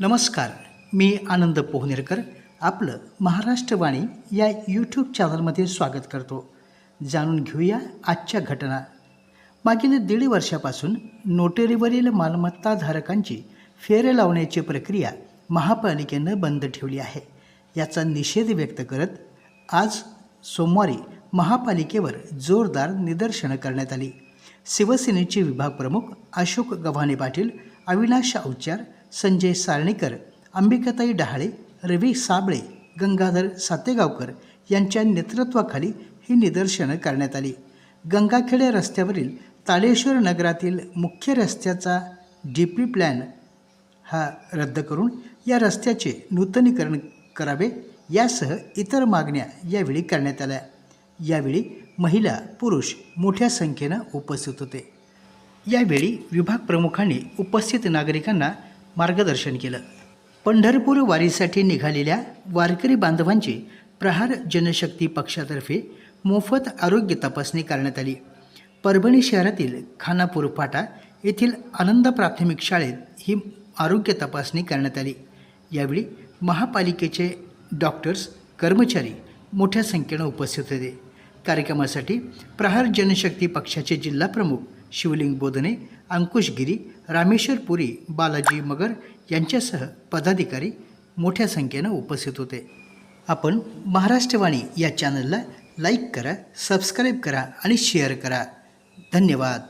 नमस्कार मी आनंद पोहनेरकर. आपलं महाराष्ट्रवाणी या यूट्यूब चॅनलमध्ये स्वागत करतो. जाणून घेऊया आजच्या घटना. मागील दीड वर्षापासून नोटरीवरील मालमत्ताधारकांची फेरे लावण्याची प्रक्रिया महापालिकेनं बंद ठेवली आहे. याचा निषेध व्यक्त करत आज सोमवारी महापालिकेवर जोरदार निदर्शनं करण्यात आली. शिवसेनेचे विभाग प्रमुख अशोक गव्हाणे पाटील अविनाश अवचार संजय सारणेकर अंबिकाताई डहाळे रवी साबळे गंगाधर सातेगावकर यांच्या नेतृत्वाखाली ही निदर्शनं करण्यात आली. गंगाखेडे रस्त्यावरील तालेश्वर नगरातील मुख्य रस्त्याचा डी पी प्लॅन हा रद्द करून या रस्त्याचे नूतनीकरण करावे यासह इतर मागण्या यावेळी करण्यात आल्या. यावेळी महिला पुरुष मोठ्या संख्येनं उपस्थित होते. यावेळी विभाग प्रमुखांनी उपस्थित नागरिकांना मार्गदर्शन केलं. पंढरपूर वारीसाठी निघालेल्या वारकरी बांधवांची प्रहार जनशक्ती पक्षातर्फे मोफत आरोग्य तपासणी करण्यात आली. परभणी शहरातील खानापूर फाटा येथील आनंद प्राथमिक शाळेत ही आरोग्य तपासणी करण्यात आली. यावेळी महापालिकेचे डॉक्टर्स कर्मचारी मोठ्या संख्येनं उपस्थित होते. कार्यक्रमासाठी प्रहार जनशक्ती पक्षाचे जिल्हाप्रमुख शिवलिंग बोधने अंकुश गिरी रामेश्वर पुरी बालाजी मगर यांच्यासह पदाधिकारी मोठ्या संख्येनं उपस्थित होते. आपण महाराष्ट्रवाणी या चॅनलला लाईक करा सबस्क्राईब करा आणि शेअर करा. धन्यवाद.